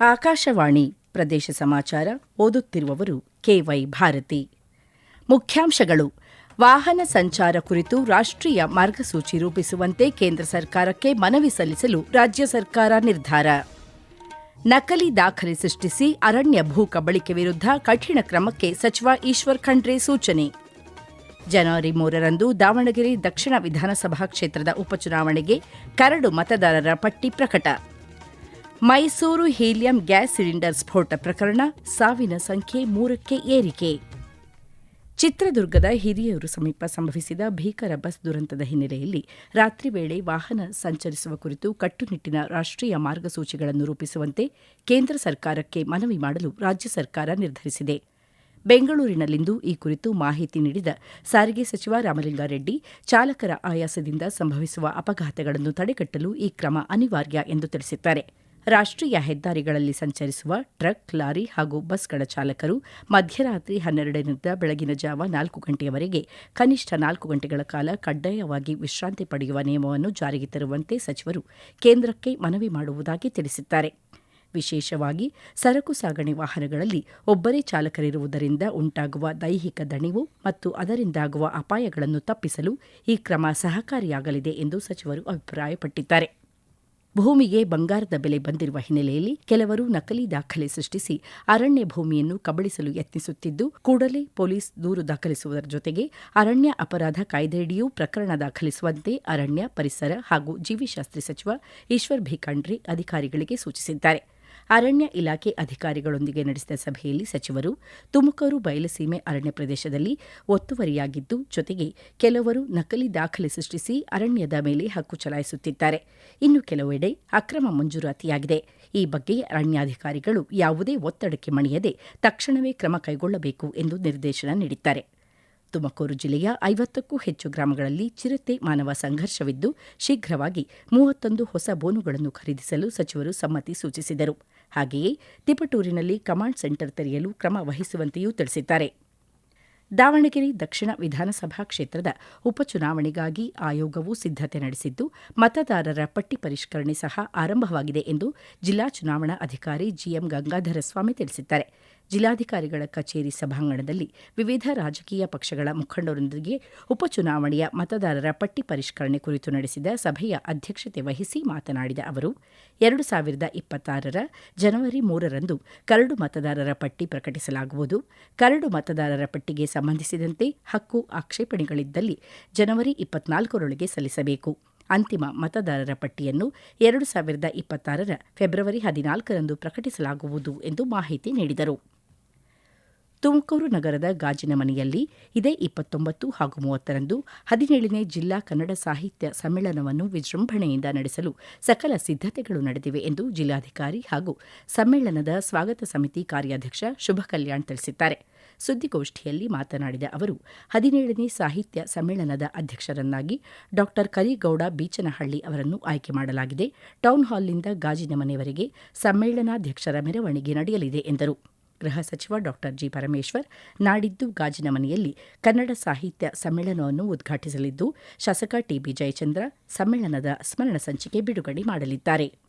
ಆಕಾಶವಾಣಿ ಪ್ರದೇಶ ಸಮಾಚಾರ ಓದುತ್ತಿರುವವರು ಕೆವೈ ಭಾರತಿ. ಮುಖ್ಯಾಂಶಗಳು. ವಾಹನ ಸಂಚಾರ ಕುರಿತು ರಾಷ್ಟ್ರೀಯ ಮಾರ್ಗಸೂಚಿ ರೂಪಿಸುವಂತೆ ಕೇಂದ್ರ ಸರ್ಕಾರಕ್ಕೆ ಮನವಿ ಸಲ್ಲಿಸಲು ರಾಜ್ಯ ಸರ್ಕಾರ ನಿರ್ಧಾರ. ನಕಲಿ ದಾಖಲೆ ಸೃಷ್ಟಿಸಿ ಅರಣ್ಯ ಭೂ ಕಬಳಿಕೆ ವಿರುದ್ಧ ಕಠಿಣ ಕ್ರಮಕ್ಕೆ ಸಚಿವ ಈಶ್ವರ್ ಖಂಡ್ರೆ ಸೂಚನೆ. ಜನವರಿ ಮೂರರಂದು ದಾವಣಗೆರೆ ದಕ್ಷಿಣ ವಿಧಾನಸಭಾ ಕ್ಷೇತ್ರದ ಉಪಚುನಾವಣೆಗೆ ಕರಡು ಮತದಾರರ ಪಟ್ಟಿ ಪ್ರಕಟ. ಮೈಸೂರು ಹೀಲಿಯಂ ಗ್ಯಾಸ್ ಸಿಲಿಂಡರ್ ಸ್ಫೋಟ ಪ್ರಕರಣ ಸಾವಿನ ಸಂಖ್ಯೆ ಮೂರಕ್ಕೆ ಏರಿಕೆ. ಚಿತ್ರದುರ್ಗದ ಹಿರಿಯೂರು ಸಮೀಪ ಸಂಭವಿಸಿದ ಭೀಕರ ಬಸ್ ದುರಂತದ ಹಿನ್ನೆಲೆಯಲ್ಲಿ ರಾತ್ರಿ ವೇಳೆ ವಾಹನ ಸಂಚರಿಸುವ ಕುರಿತು ಕಟ್ಟುನಿಟ್ಟಿನ ರಾಷ್ಟ್ರೀಯ ಮಾರ್ಗಸೂಚಿಗಳನ್ನು ರೂಪಿಸುವಂತೆ ಕೇಂದ್ರ ಸರ್ಕಾರಕ್ಕೆ ಮನವಿ ಮಾಡಲು ರಾಜ್ಯ ಸರ್ಕಾರ ನಿರ್ಧರಿಸಿದೆ. ಬೆಂಗಳೂರಿನಲ್ಲಿಂದು ಈ ಕುರಿತು ಮಾಹಿತಿ ನೀಡಿದ ಸಾರಿಗೆ ಸಚಿವ ರಾಮಲಿಂಗಾರೆಡ್ಡಿ, ಚಾಲಕರ ಆಯಾಸದಿಂದ ಸಂಭವಿಸುವ ಅಪಘಾತಗಳನ್ನು ತಡೆಗಟ್ಟಲು ಈ ಕ್ರಮ ಅನಿವಾರ್ಯ ಎಂದು ತಿಳಿಸಿದ್ದಾರೆ. ರಾಷ್ಟ್ರೀಯ ಹೆದ್ದಾರಿಗಳಲ್ಲಿ ಸಂಚರಿಸುವ ಟ್ರಕ್, ಲಾರಿ ಹಾಗೂ ಬಸ್ಗಳ ಚಾಲಕರು ಮಧ್ಯರಾತ್ರಿ ಹನ್ನೆರಡರಿಂದ ಬೆಳಗಿನ ಜಾವ ನಾಲ್ಕು ಗಂಟೆಯವರೆಗೆ ಕನಿಷ್ಠ ನಾಲ್ಕು ಗಂಟೆಗಳ ಕಾಲ ಕಡ್ಡಾಯವಾಗಿ ವಿಶ್ರಾಂತಿ ಪಡೆಯುವ ನಿಯಮವನ್ನು ಜಾರಿಗೆ ತರುವಂತೆ ಸಚಿವರು ಕೇಂದ್ರಕ್ಕೆ ಮನವಿ ಮಾಡುವುದಾಗಿ ತಿಳಿಸಿದ್ದಾರೆ. ವಿಶೇಷವಾಗಿ ಸರಕು ಸಾಗಣೆ ವಾಹನಗಳಲ್ಲಿ ಒಬ್ಬರೇ ಚಾಲಕರಿರುವುದರಿಂದ ಉಂಟಾಗುವ ದೈಹಿಕ ದಣಿವು ಮತ್ತು ಅದರಿಂದಾಗುವ ಅಪಾಯಗಳನ್ನು ತಪ್ಪಿಸಲು ಈ ಕ್ರಮ ಸಹಕಾರಿಯಾಗಲಿದೆ ಎಂದು ಸಚಿವರು ಅಭಿಪ್ರಾಯಪಟ್ಟಿದ್ದಾರೆ. ಭೂಮಿಗೆ ಬಂಗಾರದ ಬೆಲೆ ಬಂದಿರುವ ಹಿನ್ನೆಲೆಯಲ್ಲಿ ಕೆಲವರು ನಕಲಿ ದಾಖಲೆ ಸೃಷ್ಟಿಸಿ ಅರಣ್ಯ ಭೂಮಿಯನ್ನು ಕಬಳಿಸಲು ಯತ್ನಿಸುತ್ತಿದ್ದು, ಕೂಡಲೇ ಪೊಲೀಸ್ ದೂರು ದಾಖಲಿಸುವುದರ ಜೊತೆಗೆ ಅರಣ್ಯ ಅಪರಾಧ ಕಾಯ್ದೆಯಡಿಯೂ ಪ್ರಕರಣ ದಾಖಲಿಸುವಂತೆ ಅರಣ್ಯ, ಪರಿಸರ ಹಾಗೂ ಜೀವಿಶಾಸ್ತ್ರಿ ಸಚಿವ ಈಶ್ವರ್ ಭಿಕಾಂಡ್ರಿ ಅಧಿಕಾರಿಗಳಿಗೆ ಸೂಚಿಸಿದ್ದಾರೆ. ಅರಣ್ಯ ಇಲಾಖೆ ಅಧಿಕಾರಿಗಳೊಂದಿಗೆ ನಡೆಸಿದ ಸಭೆಯಲ್ಲಿ ಸಚಿವರು, ತುಮಕೂರು ಬಯಲುಸೀಮೆ ಅರಣ್ಯ ಪ್ರದೇಶದಲ್ಲಿ ಒತ್ತುವರಿಯಾಗಿದ್ದು, ಜೊತೆಗೆ ಕೆಲವರು ನಕಲಿ ದಾಖಲೆ ಸೃಷ್ಟಿಸಿ ಅರಣ್ಯದ ಮೇಲೆ ಹಕ್ಕು ಚಲಾಯಿಸುತ್ತಿದ್ದಾರೆ. ಇನ್ನು ಕೆಲವೆಡೆ ಅಕ್ರಮ ಮಂಜೂರಾತಿಯಾಗಿದೆ. ಈ ಬಗ್ಗೆ ಅರಣ್ಯಾಧಿಕಾರಿಗಳು ಯಾವುದೇ ಒತ್ತಡಕ್ಕೆ ಮಣಿಯದೆ ತಕ್ಷಣವೇ ಕ್ರಮ ಕೈಗೊಳ್ಳಬೇಕು ಎಂದು ನಿರ್ದೇಶನ ನೀಡಿದ್ದಾರೆ. ತುಮಕೂರು ಜಿಲ್ಲೆಯ ಐವತ್ತಕ್ಕೂ ಹೆಚ್ಚು ಗ್ರಾಮಗಳಲ್ಲಿ ಚಿರತೆ ಮಾನವ ಸಂಘರ್ಷವಿದ್ದು, ಶೀಘ್ರವಾಗಿ ಮೂವತ್ತೊಂದು ಹೊಸ ಬೋನುಗಳನ್ನು ಖರೀದಿಸಲು ಸಚಿವರು ಸಮ್ಮತಿ ಸೂಚಿಸಿದರು. ಹಾಗೆಯೇ ತಿಪಟೂರಿನಲ್ಲಿ ಕಮಾಂಡ್ ಸೆಂಟರ್ ತೆರೆಯಲು ಕ್ರಮ ವಹಿಸುವಂತೆಯೂ ತಿಳಿಸಿದ್ದಾರೆ. ದಾವಣಗೆರೆ ದಕ್ಷಿಣ ವಿಧಾನಸಭಾ ಕ್ಷೇತ್ರದ ಉಪಚುನಾವಣೆಗಾಗಿ ಆಯೋಗವು ಸಿದ್ದತೆ ನಡೆಸಿದ್ದು, ಮತದಾರರ ಪಟ್ಟಿ ಪರಿಷ್ಕರಣೆ ಸಹ ಆರಂಭವಾಗಿದೆ ಎಂದು ಜಿಲ್ಲಾ ಚುನಾವಣಾ ಅಧಿಕಾರಿ ಜಿಎಂ ಗಂಗಾಧರ ಸ್ವಾಮಿ ತಿಳಿಸಿದ್ದಾರೆ. ಜಿಲ್ಲಾಧಿಕಾರಿಗಳ ಕಚೇರಿ ಸಭಾಂಗಣದಲ್ಲಿ ವಿವಿಧ ರಾಜಕೀಯ ಪಕ್ಷಗಳ ಮುಖಂಡರೊಂದಿಗೆ ಉಪಚುನಾವಣೆಯ ಮತದಾರರ ಪಟ್ಟಿ ಪರಿಷ್ಕರಣೆ ಕುರಿತು ನಡೆಸಿದ ಸಭೆಯ ಅಧ್ಯಕ್ಷತೆ ವಹಿಸಿ ಮಾತನಾಡಿದ ಅವರು, ಎರಡು ಸಾವಿರದ ಇಪ್ಪತ್ತಾರರ ಜನವರಿ ಮೂರರಂದು ಕರಡು ಮತದಾರರ ಪಟ್ಟಿ ಪ್ರಕಟಿಸಲಾಗುವುದು. ಕರಡು ಮತದಾರರ ಪಟ್ಟಿಗೆ ಸಂಬಂಧಿಸಿದಂತೆ ಹಕ್ಕು ಆಕ್ಷೇಪಣೆಗಳಿದ್ದಲ್ಲಿ ಜನವರಿ ಇಪ್ಪತ್ನಾಲ್ಕರೊಳಗೆ ಸಲ್ಲಿಸಬೇಕು. ಅಂತಿಮ ಮತದಾರರ ಪಟ್ಟಿಯನ್ನು ಎರಡು ಸಾವಿರದ ಇಪ್ಪತ್ತಾರರ ಫೆಬ್ರವರಿ ಹದಿನಾಲ್ಕರಂದು ಪ್ರಕಟಿಸಲಾಗುವುದು ಎಂದು ಮಾಹಿತಿ ನೀಡಿದರು. ತುಮಕೂರು ನಗರದ ಗಾಜಿನ ಮನೆಯಲ್ಲಿ ಇದೇ ಇಪ್ಪತ್ತೊಂಬತ್ತು ಹಾಗೂ ಮೂವತ್ತರಂದು ಹದಿನೇಳನೇ ಜಿಲ್ಲಾ ಕನ್ನಡ ಸಾಹಿತ್ಯ ಸಮ್ಮೇಳನವನ್ನು ವಿಜೃಂಭಣೆಯಿಂದ ನಡೆಸಲು ಸಕಲ ಸಿದ್ದತೆಗಳು ನಡೆದಿವೆ ಎಂದು ಜಿಲ್ಲಾಧಿಕಾರಿ ಹಾಗೂ ಸಮ್ಮೇಳನದ ಸ್ವಾಗತ ಸಮಿತಿ ಕಾರ್ಯಾಧ್ಯಕ್ಷ ಶುಭ ಕಲ್ಯಾಣ್ ತಿಳಿಸಿದ್ದಾರೆ. ಸುದ್ದಿಗೋಷ್ಠಿಯಲ್ಲಿ ಮಾತನಾಡಿದ ಅವರು, ಹದಿನೇಳನೇ ಸಾಹಿತ್ಯ ಸಮ್ಮೇಳನದ ಅಧ್ಯಕ್ಷರನ್ನಾಗಿ ಡಾ. ಕರಿಗೌಡ ಬೀಚನಹಳ್ಳಿ ಅವರನ್ನು ಆಯ್ಕೆ ಮಾಡಲಾಗಿದೆ. ಟೌನ್ ಹಾಲ್ನಿಂದ ಗಾಜಿನ ಮನೆಯವರೆಗೆ ಸಮ್ಮೇಳನಾಧ್ಯಕ್ಷರ ಮೆರವಣಿಗೆ ನಡೆಯಲಿದೆ ಎಂದರು. ಗೃಹ ಸಚಿವ ಡಾ ಜಿ ಪರಮೇಶ್ವರ್ ನಾಡಿದ್ದು ಗಾಜಿನ ಮನೆಯಲ್ಲಿ ಕನ್ನಡ ಸಾಹಿತ್ಯ ಸಮ್ಮೇಳನವನ್ನು ಉದ್ಘಾಟಿಸಲಿದ್ದು, ಶಾಸಕ ಟಿಬಿ ಜಯಚಂದ್ರ ಸಮ್ಮೇಳನದ ಸ್ಮರಣ ಸಂಚಿಕೆ ಬಿಡುಗಡೆ ಮಾಡಲಿದ್ದಾರೆ.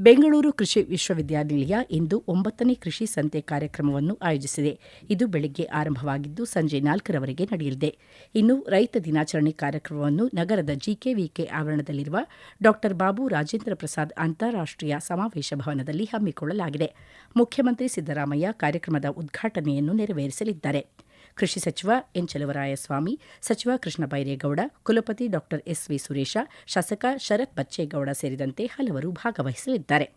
ಬೆಂಗಳೂರು ಕೃಷಿ ವಿಶ್ವವಿದ್ಯಾನಿಲಯ ಇಂದು ಒಂಬತ್ತನೇ ಕೃಷಿ ಸಂತೆ ಕಾರ್ಯಕ್ರಮವನ್ನು ಆಯೋಜಿಸಿದೆ. ಇದು ಬೆಳಗ್ಗೆ ಆರಂಭವಾಗಿದ್ದು ಸಂಜೆ ನಾಲ್ಕರವರೆಗೆ ನಡೆಯಲಿದೆ. ಇನ್ನು ರೈತ ದಿನಾಚರಣೆ ಕಾರ್ಯಕ್ರಮವನ್ನು ನಗರದ ಜಿಕೆವಿಕೆ ಆವರಣದಲ್ಲಿರುವ ಡಾ. ಬಾಬು ರಾಜೇಂದ್ರ ಪ್ರಸಾದ್ ಅಂತಾರಾಷ್ಟೀಯ ಸಮಾವೇಶ ಭವನದಲ್ಲಿ ಹಮ್ಮಿಕೊಳ್ಳಲಾಗಿದೆ. ಮುಖ್ಯಮಂತ್ರಿ ಸಿದ್ದರಾಮಯ್ಯ ಕಾರ್ಯಕ್ರಮದ ಉದ್ಘಾಟನೆಯನ್ನು ನೆರವೇರಿಸಲಿದ್ದಾರೆ. ಕೃಷಿ ಸಚಿವ ಎನ್ ಚಲುವರಾಯಸ್ವಾಮಿ ಸಚಿವ ಕೃಷ್ಣ ಬೈರೇಗೌಡ, ಕುಲಪತಿ ಡಾ ಎಸ್ವಿ ಸುರೇಶ, ಶಾಸಕ ಶರತ್ ಬಚ್ಚೇಗೌಡ ಸೇರಿದಂತೆ ಹಲವರು ಭಾಗವಹಿಸಲಿದ್ದಾರೆ.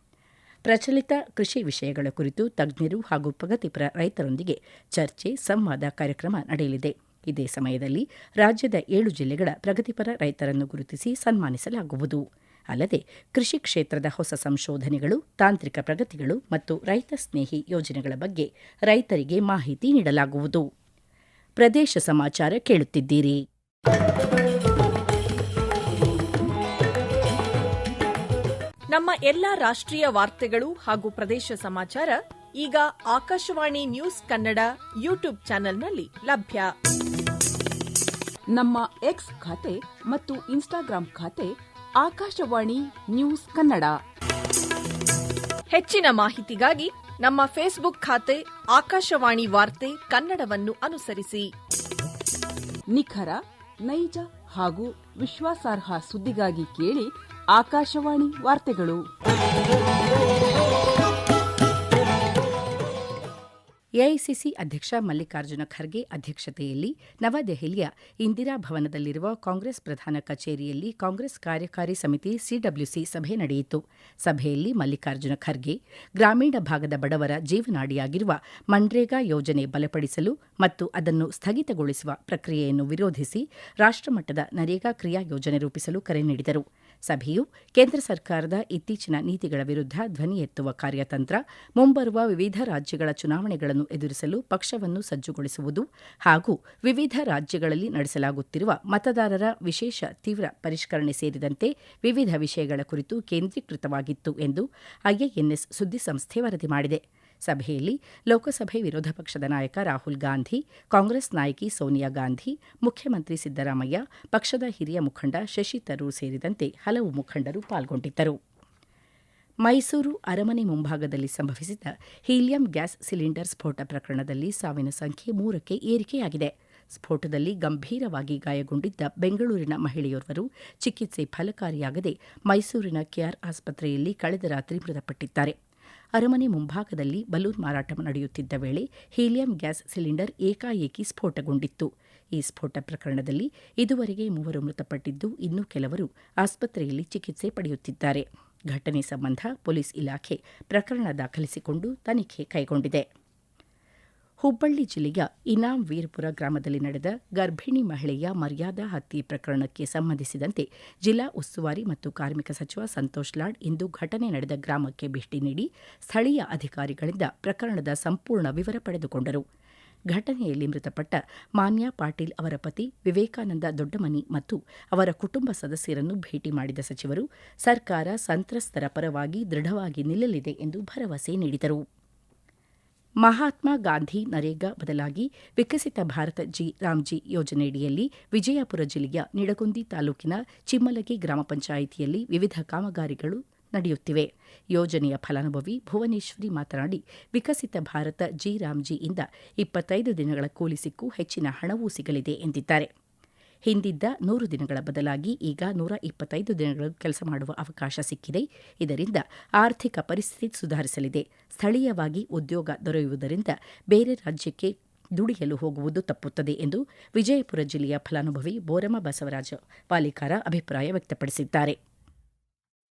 ಪ್ರಚಲಿತ ಕೃಷಿ ವಿಷಯಗಳ ಕುರಿತು ತಜ್ಞರು ಹಾಗೂ ಪ್ರಗತಿಪರ ರೈತರೊಂದಿಗೆ ಚರ್ಚೆ, ಸಂವಾದ ಕಾರ್ಯಕ್ರಮ ನಡೆಯಲಿದೆ. ಇದೇ ಸಮಯದಲ್ಲಿ ರಾಜ್ಯದ ಏಳು ಜಿಲ್ಲೆಗಳ ಪ್ರಗತಿಪರ ರೈತರನ್ನು ಗುರುತಿಸಿ ಸನ್ಮಾನಿಸಲಾಗುವುದು. ಅಲ್ಲದೆ ಕೃಷಿ ಕ್ಷೇತ್ರದ ಹೊಸ ಸಂಶೋಧನೆಗಳು, ತಾಂತ್ರಿಕ ಪ್ರಗತಿಗಳು ಮತ್ತು ರೈತ ಸ್ನೇಹಿ ಯೋಜನೆಗಳ ಬಗ್ಗೆ ರೈತರಿಗೆ ಮಾಹಿತಿ ನೀಡಲಾಗುವುದು. ಪ್ರದೇಶ ಸಮಾಚಾರ ಕೇಳುತ್ತಿದ್ದೀರಿ. ನಮ್ಮ ಎಲ್ಲ ರಾಷ್ಟ್ರೀಯ ವಾರ್ತೆಗಳು ಹಾಗೂ ಪ್ರದೇಶ ಸಮಾಚಾರ ಈಗ ಆಕಾಶವಾಣಿ ನ್ಯೂಸ್ ಕನ್ನಡ ಯೂಟ್ಯೂಬ್ ಚಾನೆಲ್ನಲ್ಲಿ ಲಭ್ಯ. ನಮ್ಮ ಎಕ್ಸ್ ಖಾತೆ ಮತ್ತು ಇನ್ಸ್ಟಾಗ್ರಾಂ ಖಾತೆ ಆಕಾಶವಾಣಿ ನ್ಯೂಸ್ ಕನ್ನಡ. ಹೆಚ್ಚಿನ ಮಾಹಿತಿಗಾಗಿ ನಮ್ಮ ಫೇಸ್ಬುಕ್ ಖಾತೆ, ಆಕಾಶವಾಣಿ ವಾರ್ತೆ ಕನ್ನಡವನ್ನು ಅನುಸರಿಸಿ. ನಿಖರ, ನೈಜ ಹಾಗೂ ವಿಶ್ವಾಸಾರ್ಹ ಸುದ್ದಿಗಾಗಿ ಕೇಳಿ ಆಕಾಶವಾಣಿ ವಾರ್ತೆಗಳು. ಎಐಸಿಸಿ ಅಧ್ಯಕ್ಷ ಮಲ್ಲಿಕಾರ್ಜುನ ಖರ್ಗೆ ಅಧ್ಯಕ್ಷತೆಯಲ್ಲಿ ನವದೆಹಲಿಯ ಇಂದಿರಾ ಭವನದಲ್ಲಿರುವ ಕಾಂಗ್ರೆಸ್ ಪ್ರಧಾನ ಕಚೇರಿಯಲ್ಲಿ ಕಾಂಗ್ರೆಸ್ ಕಾರ್ಯಕಾರಿ ಸಮಿತಿ ಸಿಡಬ್ಲ್ಯೂಸಿ ಸಭೆ ನಡೆಯಿತು. ಸಭೆಯಲ್ಲಿ ಮಲ್ಲಿಕಾರ್ಜುನ ಖರ್ಗೆ, ಗ್ರಾಮೀಣ ಭಾಗದ ಬಡವರ ಜೀವನಾಡಿಯಾಗಿರುವ ಮನ್ರೇಗಾ ಯೋಜನೆ ಬಲಪಡಿಸಲು ಮತ್ತು ಅದನ್ನು ಸ್ಥಗಿತಗೊಳಿಸುವ ಪ್ರಕ್ರಿಯೆಯನ್ನು ವಿರೋಧಿಸಿ ರಾಷ್ಟಮಟ್ಟದ ನರೇಗಾ ಕ್ರಿಯಾ ಯೋಜನೆ ರೂಪಿಸಲು ಕರೆ ನೀಡಿದರು. ಸಭೆಯು ಕೇಂದ್ರ ಸರ್ಕಾರದ ಇತ್ತೀಚಿನ ನೀತಿಗಳ ವಿರುದ್ಧ ಧ್ವನಿ ಎತ್ತುವ ಕಾರ್ಯತಂತ್ರ, ಮುಂಬರುವ ವಿವಿಧ ರಾಜ್ಯಗಳ ಚುನಾವಣೆಗಳನ್ನು ಎದುರಿಸಲು ಪಕ್ಷವನ್ನು ಸಜ್ಜುಗೊಳಿಸುವುದು ಹಾಗೂ ವಿವಿಧ ರಾಜ್ಯಗಳಲ್ಲಿ ನಡೆಸಲಾಗುತ್ತಿರುವ ಮತದಾರರ ವಿಶೇಷ ತೀವ್ರ ಪರಿಷ್ಕರಣೆ ಸೇರಿದಂತೆ ವಿವಿಧ ವಿಷಯಗಳ ಕುರಿತು ಕೇಂದ್ರೀಕೃತವಾಗಿತ್ತು ಎಂದು ಐಎಎನ್ಎಸ್ ಸುದ್ದಿಸಂಸ್ಥೆ ವರದಿ ಮಾಡಿದೆ. ಸಭೆಯಲ್ಲಿ ಲೋಕಸಭೆ ವಿರೋಧ ಪಕ್ಷದ ನಾಯಕ ರಾಹುಲ್ ಗಾಂಧಿ, ಕಾಂಗ್ರೆಸ್ ನಾಯಕಿ ಸೋನಿಯಾ ಗಾಂಧಿ, ಮುಖ್ಯಮಂತ್ರಿ ಸಿದ್ದರಾಮಯ್ಯ, ಪಕ್ಷದ ಹಿರಿಯ ಮುಖಂಡ ಶಶಿ ತರೂರ್ ಸೇರಿದಂತೆ ಹಲವು ಮುಖಂಡರು ಪಾಲ್ಗೊಂಡಿದ್ದರು. ಮೈಸೂರು, ಅರಮನೆ ಮುಂಭಾಗದಲ್ಲಿ ಸಂಭವಿಸಿದ ಹೀಲಿಯಂ ಗ್ಯಾಸ್ ಸಿಲಿಂಡರ್ ಸ್ಫೋಟ ಪ್ರಕರಣದಲ್ಲಿ ಸಾವಿನ ಸಂಖ್ಯೆ ಮೂರಕ್ಕೆ ಏರಿಕೆಯಾಗಿದೆ. ಸ್ಫೋಟದಲ್ಲಿ ಗಂಭೀರವಾಗಿ ಗಾಯಗೊಂಡಿದ್ದ ಬೆಂಗಳೂರಿನ ಮಹಿಳೆಯೋರ್ವರು ಚಿಕಿತ್ಸೆ ಫಲಕಾರಿಯಾಗದೆ ಮೈಸೂರಿನ ಕೆಆರ್ ಆಸ್ಪತ್ರೆಯಲ್ಲಿ ಕಳೆದ ರಾತ್ರಿ ಮೃತಪಟ್ಟಿದ್ದಾರೆ. ಅರಮನೆ ಮುಂಭಾಗದಲ್ಲಿ ಬಲೂನ್ ಮಾರಾಟ ನಡೆಯುತ್ತಿದ್ದ ವೇಳೆ ಹೀಲಿಯಂ ಗ್ಯಾಸ್ ಸಿಲಿಂಡರ್ ಏಕಾಏಕಿ ಸ್ಫೋಟಗೊಂಡಿತ್ತು. ಈ ಸ್ಫೋಟ ಪ್ರಕರಣದಲ್ಲಿ ಇದುವರೆಗೆ ಮೂವರು ಮೃತಪಟ್ಟಿದ್ದು ಇನ್ನೂ ಕೆಲವರು ಆಸ್ಪತ್ರೆಯಲ್ಲಿ ಚಿಕಿತ್ಸೆ ಪಡೆಯುತ್ತಿದ್ದಾರೆ. ಘಟನೆ ಸಂಬಂಧ ಪೊಲೀಸ್ ಇಲಾಖೆ ಪ್ರಕರಣ ದಾಖಲಿಸಿಕೊಂಡು ತನಿಖೆ ಕೈಗೊಂಡಿದೆ. ಹುಬ್ಬಳ್ಳಿ ಜಿಲ್ಲೆಯ ಇನಾಂ ವೀರಪುರ ಗ್ರಾಮದಲ್ಲಿ ನಡೆದ ಗರ್ಭಿಣಿ ಮಹಿಳೆಯ ಮರ್ಯಾದಾ ಹತ್ಯೆ ಪ್ರಕರಣಕ್ಕೆ ಸಂಬಂಧಿಸಿದಂತೆ ಜಿಲ್ಲಾ ಉಸ್ತುವಾರಿ ಮತ್ತು ಕಾರ್ಮಿಕ ಸಚಿವ ಸಂತೋಷ್ ಲಾಡ್ ಇಂದು ಘಟನೆ ನಡೆದ ಗ್ರಾಮಕ್ಕೆ ಭೇಟಿ ನೀಡಿ ಸ್ಥಳೀಯ ಅಧಿಕಾರಿಗಳಿಂದ ಪ್ರಕರಣದ ಸಂಪೂರ್ಣ ವಿವರ ಪಡೆದುಕೊಂಡರು. ಘಟನೆಯಲ್ಲಿ ಮೃತಪಟ್ಟ ಮಾನ್ಯ ಪಾಟೀಲ್ ಅವರ ಪತಿ ವಿವೇಕಾನಂದ ದೊಡ್ಡಮನಿ ಮತ್ತು ಅವರ ಕುಟುಂಬ ಸದಸ್ಯರನ್ನು ಭೇಟಿ ಮಾಡಿದ ಸಚಿವರು, ಸರ್ಕಾರ ಸಂತ್ರಸ್ತರ ಪರವಾಗಿ ದೃಢವಾಗಿ ನಿಲ್ಲಲಿದೆ ಎಂದು ಭರವಸೆ ನೀಡಿದರು. ಮಹಾತ್ಮ ಗಾಂಧಿ ನರೇಗಾ ಬದಲಾಗಿ ವಿಕಸಿತ ಭಾರತ ಜಿ ರಾಮ್ಜಿ ಯೋಜನೆಯಡಿಯಲ್ಲಿ ವಿಜಯಪುರ ಜಿಲ್ಲೆಯ ನಿಡಗುಂದಿ ತಾಲೂಕಿನ ಚಿಮ್ಮಲಗಿ ಗ್ರಾಮ ಪಂಚಾಯಿತಿಯಲ್ಲಿ ವಿವಿಧ ಕಾಮಗಾರಿಗಳು ನಡೆಯುತ್ತಿವೆ. ಯೋಜನೆಯ ಫಲಾನುಭವಿ ಭುವನೇಶ್ವರಿ ಮಾತನಾಡಿ, ವಿಕಸಿತ ಭಾರತ ಜಿ ರಾಮ್ಜಿಯಿಂದ ಇಪ್ಪತ್ತೈದು ದಿನಗಳ ಕೂಲಿ ಸಿಕ್ಕು ಹೆಚ್ಚಿನ ಹಣವೂ ಸಿಗಲಿದೆ ಎಂದಿದ್ದಾರೆ. ಹಿಂದಿದ್ದ ನೂರು ದಿನಗಳ ಬದಲಾಗಿ ಈಗ ನೂರ ಇಪ್ಪತ್ತೈದು ದಿನಗಳು ಕೆಲಸ ಮಾಡುವ ಅವಕಾಶ ಸಿಕ್ಕಿದೆ. ಇದರಿಂದ ಆರ್ಥಿಕ ಪರಿಸ್ಥಿತಿ ಸುಧಾರಿಸಲಿದೆ. ಸ್ಥಳೀಯವಾಗಿ ಉದ್ಯೋಗ ದೊರೆಯುವುದರಿಂದ ಬೇರೆ ರಾಜ್ಯಕ್ಕೆ ದುಡಿಯಲು ಹೋಗುವುದು ತಪ್ಪುತ್ತದೆ ಎಂದು ವಿಜಯಪುರ ಜಿಲ್ಲೆಯ ಫಲಾನುಭವಿ ಬೋರಮ ಬಸವರಾಜ ಪಾಲಿಕಾರ ಅಭಿಪ್ರಾಯ ವ್ಯಕ್ತಪಡಿಸಿದ್ದಾರೆ.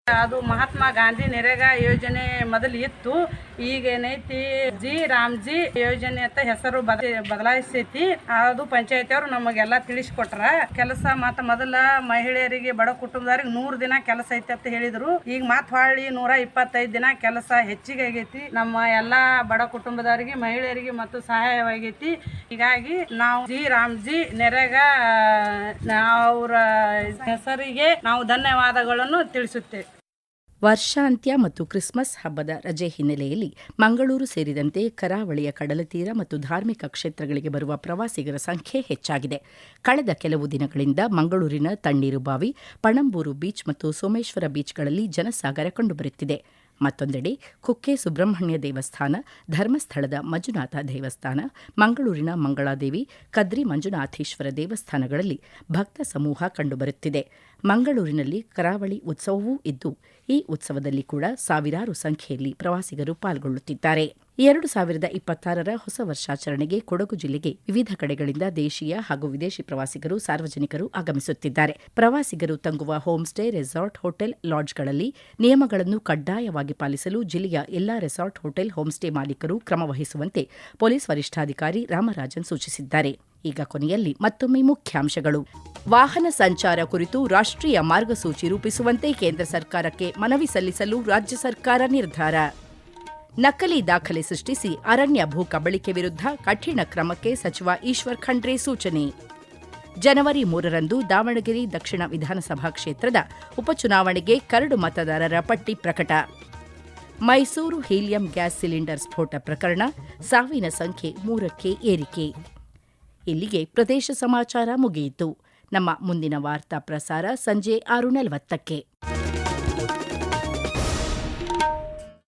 ಅದು ಮಹಾತ್ಮ ಗಾಂಧಿ ನೆರೆಗಾ ಯೋಜನೆ ಮೊದಲು ಇತ್ತು. ಈಗ ಏನೈತಿ? ಜಿ ರಾಮ್ಜಿ ಯೋಜನೆ ಅಂತ ಹೆಸರು ಬದ- ಬದಲಾಯಿಸೈತಿ. ಅದು ಪಂಚಾಯತಿಯವರು ನಮಗೆಲ್ಲ ತಿಳಿಸ್ಕೊಟ್ರ. ಕೆಲಸ ಮತ್ತ ಮೊದಲ ಮಹಿಳೆಯರಿಗೆ, ಬಡ ಕುಟುಂಬದವ್ರಿಗೆ ನೂರ್ ದಿನ ಕೆಲಸ ಐತಿ ಅಂತ ಹೇಳಿದ್ರು. ಈಗ ಮತ್ ಹೊಳ್ಳಿ ನೂರ ದಿನ ಕೆಲಸ ಹೆಚ್ಚಿಗೆ ಆಗೈತಿ. ನಮ್ಮ ಎಲ್ಲಾ ಬಡ ಕುಟುಂಬದವರಿಗೆ, ಮಹಿಳೆಯರಿಗೆ ಮತ್ತು ಸಹಾಯವಾಗೈತಿ. ಹೀಗಾಗಿ ನಾವು ಜಿ ರಾಮ್ಜಿ ನೆರೆಗಾ ಅವರ ಹೆಸರಿಗೆ ನಾವು ಧನ್ಯವಾದಗಳನ್ನು ತಿಳಿಸುತ್ತೇವೆ. ವರ್ಷಾಂತ್ಯ ಮತ್ತು ಕ್ರಿಸ್ಮಸ್ ಹಬ್ಬದ ರಜೆ ಹಿನ್ನೆಲೆಯಲ್ಲಿ ಮಂಗಳೂರು ಸೇರಿದಂತೆ ಕರಾವಳಿಯ ಕಡಲತೀರ ಮತ್ತು ಧಾರ್ಮಿಕ ಕ್ಷೇತ್ರಗಳಿಗೆ ಬರುವ ಪ್ರವಾಸಿಗರ ಸಂಖ್ಯೆ ಹೆಚ್ಚಾಗಿದೆ. ಕಳೆದ ಕೆಲವು ದಿನಗಳಿಂದ ಮಂಗಳೂರಿನ ತಣ್ಣೀರುಬಾವಿ ಪಣಂಬೂರು ಬೀಚ್ ಮತ್ತು ಸೋಮೇಶ್ವರ ಬೀಚ್ಗಳಲ್ಲಿ ಜನಸಾಗರ ಕಂಡುಬರುತ್ತಿದೆ. ಮತ್ತೊಂದೆಡೆ ಕುಕ್ಕೆ ಸುಬ್ರಹ್ಮಣ್ಯ ದೇವಸ್ಥಾನ, ಧರ್ಮಸ್ಥಳದ ಮಂಜುನಾಥ ದೇವಸ್ಥಾನ, ಮಂಗಳೂರಿನ ಮಂಗಳಾದೇವಿ, ಕದ್ರಿ ಮಂಜುನಾಥೇಶ್ವರ ದೇವಸ್ಥಾನಗಳಲ್ಲಿ ಭಕ್ತ ಸಮೂಹ ಕಂಡುಬರುತ್ತಿದೆ. ಮಂಗಳೂರಿನಲ್ಲಿ ಕರಾವಳಿ ಉತ್ಸವವೂ ಇದ್ದು, ಈ ಉತ್ಸವದಲ್ಲಿ ಕೂಡ ಸಾವಿರಾರು ಸಂಖ್ಯೆಯಲ್ಲಿ ಪ್ರವಾಸಿಗರು ಪಾಲ್ಗೊಳ್ಳುತ್ತಿದ್ದಾರೆ. ಎರಡು ಸಾವಿರದ ಇಪ್ಪತ್ತಾರರ ಹೊಸ ವರ್ಷಾಚರಣೆಗೆ ಕೊಡಗು ಜಿಲ್ಲೆಗೆ ವಿವಿಧ ಕಡೆಗಳಿಂದ ದೇಶೀಯ ಹಾಗೂ ವಿದೇಶಿ ಪ್ರವಾಸಿಗರು, ಸಾರ್ವಜನಿಕರು ಆಗಮಿಸುತ್ತಿದ್ದಾರೆ. ಪ್ರವಾಸಿಗರು ತಂಗುವ ಹೋಮ್ ಸ್ಟೇ ರೆಸಾರ್ಟ್, ಹೋಟೆಲ್, ಲಾಡ್ಜ್ಗಳಲ್ಲಿ ನಿಯಮಗಳನ್ನು ಕಡ್ಡಾಯವಾಗಿ ಪಾಲಿಸಲು ಜಿಲ್ಲೆಯ ಎಲ್ಲಾ ರೆಸಾರ್ಟ್, ಹೋಟೆಲ್ ಹೋಮ್ ಸ್ಟೇ ಮಾಲೀಕರು ಕ್ರಮ ವಹಿಸುವಂತೆ ಪೊಲೀಸ್ ವರಿಷ್ಠಾಧಿಕಾರಿ ರಾಮರಾಜನ್ ಸೂಚಿಸಿದ್ದಾರೆ. ಈಗ ಕೊನೆಯಲ್ಲಿ ಮತ್ತೊಮ್ಮೆ ಮುಖ್ಯಾಂಶಗಳು. ವಾಹನ ಸಂಚಾರ ಕುರಿತು ರಾಷ್ಟ್ರೀಯ ಮಾರ್ಗಸೂಚಿ ರೂಪಿಸುವಂತೆ ಕೇಂದ್ರ ಸರ್ಕಾರಕ್ಕೆ ಮನವಿ ಸಲ್ಲಿಸಲು ರಾಜ್ಯ ಸರ್ಕಾರ ನಿರ್ಧಾರ. ನಕಲಿ ದಾಖಲೆ ಸೃಷ್ಟಿಸಿ ಅರಣ್ಯ ಭೂ ಕಬಳಿಕೆ ವಿರುದ್ಧ ಕಠಿಣ ಕ್ರಮಕ್ಕೆ ಸಚಿವ ಈಶ್ವರ್ ಖಂಡ್ರೆ ಸೂಚನೆ. ಜನವರಿ ಮೂರರಂದು ದಾವಣಗೆರೆ ದಕ್ಷಿಣ ವಿಧಾನಸಭಾ ಕ್ಷೇತ್ರದ ಉಪಚುನಾವಣೆಗೆ ಕರಡು ಮತದಾರರ ಪಟ್ಟಿ ಪ್ರಕಟ. ಮೈಸೂರು ಹೀಲಿಯಂ ಗ್ಯಾಸ್ ಸಿಲಿಂಡರ್ ಸ್ಫೋಟ ಪ್ರಕರಣ ಸಾವಿನ ಸಂಖ್ಯೆ ಮೂರಕ್ಕೆ ಏರಿಕೆ. ಇಲ್ಲಿಗೆ ಪ್ರದೇಶ ಸಮಾಚಾರ ಮುಗಿಯಿತು. ನಮ್ಮ ಮುಂದಿನ ವಾರ್ತಾ ಪ್ರಸಾರ ಸಂಜೆ ಆರು ನಲವತ್ತಕ್ಕೆ.